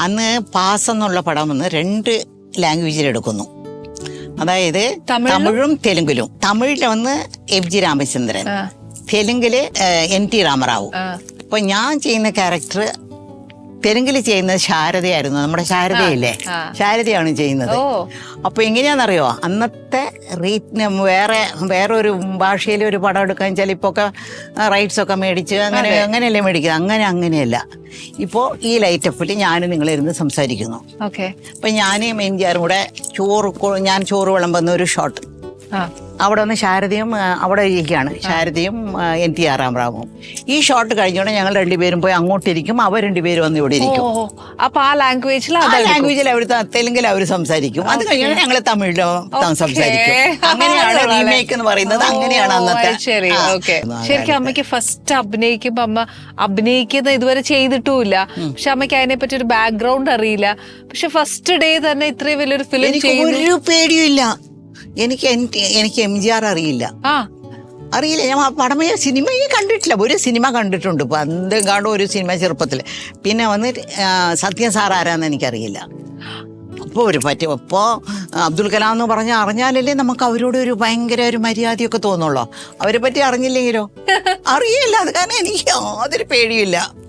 അന്ന് പാസ് എന്നുള്ള പടം വന്ന് രണ്ട് ലാംഗ്വേജിൽ എടുക്കുന്നു. അതായത് തമിഴും തെലുങ്കിലും. തമിഴിൽ വന്ന് എഫ് ജി രാമചന്ദ്രൻ. തെലുങ്കിൽ എൻ ടി രാമറാവു. അപ്പൊ ഞാൻ ചെയ്യുന്ന ക്യാരക്ടർ തെലുങ്കിൽ ചെയ്യുന്നത് ശാരദയായിരുന്നു. നമ്മുടെ ശാരദയില്ലേ? ശാരദയാണ് ചെയ്യുന്നത്. അപ്പോൾ അപ്പൊ എങ്ങനെയാണെന്നറിയോ അന്നത്തെ റേറ്റിന് വേറെ വേറെ ഒരു ഭാഷയിൽ ഒരു പടം എടുക്കാൻ വെച്ചാൽ ഇപ്പോൾ ഒക്കെ റൈറ്റ്സ് ഒക്കെ മേടിച്ച് അങ്ങനെ അങ്ങനെയല്ലേ മേടിക്കുന്നത്? അങ്ങനെ അങ്ങനെയല്ല. ഇപ്പോ ഈ ലൈറ്റപ്പിൽ ഞാനും നിങ്ങളിരുന്ന് സംസാരിക്കുന്നു. ഓക്കെ. അപ്പം ഞാനും എം ജി ആറും കൂടെ ചോറ് ഞാൻ ചോറ് വിളമ്പുന്ന ഒരു ഷോട്ട്. അവിടെ വന്ന് ശാരദയും അവിടെ ഇരിക്കുകയാണ്. ശാരദയും എൻ ടി ആറാം റാമും ഈ ഷോട്ട് കഴിഞ്ഞോടെ ഞങ്ങൾ രണ്ടുപേരും പോയി അങ്ങോട്ടിരിക്കും. അവർ രണ്ടുപേരും വന്ന് ഇവിടെ ഇരിക്കും. അപ്പൊ ആ ലാംഗ്വേജിൽ ആ ലാംഗ്വേജിൽ അവർ തെലുങ്കിൽ അവർ സംസാരിക്കും. അത് കഴിഞ്ഞാൽ ഞങ്ങൾ തമിഴിലോ സംസാരിക്കും. അങ്ങനെയാണ് റീമേക്ക് എന്ന് പറയുന്നത്. അങ്ങനെയാണ് അന്നത്തെ ശരി. ഓക്കെ ശരിക്കും അമ്മയ്ക്ക് ഫസ്റ്റ് അഭിനയിക്കുമ്പോ അമ്മ അഭിനയിക്കുന്ന ഇതുവരെ ചെയ്തിട്ടുമില്ല. പക്ഷെ അമ്മയ്ക്ക് അതിനെ പറ്റി ഒരു ബാക്ക്ഗ്രൗണ്ട് അറിയില്ല. പക്ഷെ ഫസ്റ്റ് ഡേ തന്നെ ഇത്രയും വലിയൊരു ഫിലിം ഒരു ചെയ്യുന്നു ഇല്ല. എനിക്ക് എനിക്ക് എം ജി ആർ അറിയില്ല. അറിയില്ല. ഞാൻ പടമേ സിനിമയെ കണ്ടിട്ടില്ല. ഒരു സിനിമ കണ്ടിട്ടുണ്ട്. ഇപ്പൊ എന്തെങ്കിലും ഒരു സിനിമ ചെറുപ്പത്തിൽ പിന്നെ വന്ന് സത്യൻ സത്യം സാർ ആരാന്ന് എനിക്കറിയില്ല. അപ്പോൾ ഒരു പറ്റും ഇപ്പോൾ അബ്ദുൽ കലാം എന്ന് പറഞ്ഞാൽ അറിഞ്ഞാലല്ലേ നമുക്ക് അവരോട് ഒരു ഭയങ്കര ഒരു മര്യാദയൊക്കെ തോന്നുള്ളൂ. അവരെ പറ്റി അറിഞ്ഞില്ലെങ്കിലോ? അറിയില്ല. അത് കാരണം എനിക്ക് യാതൊരു പേടിയില്ല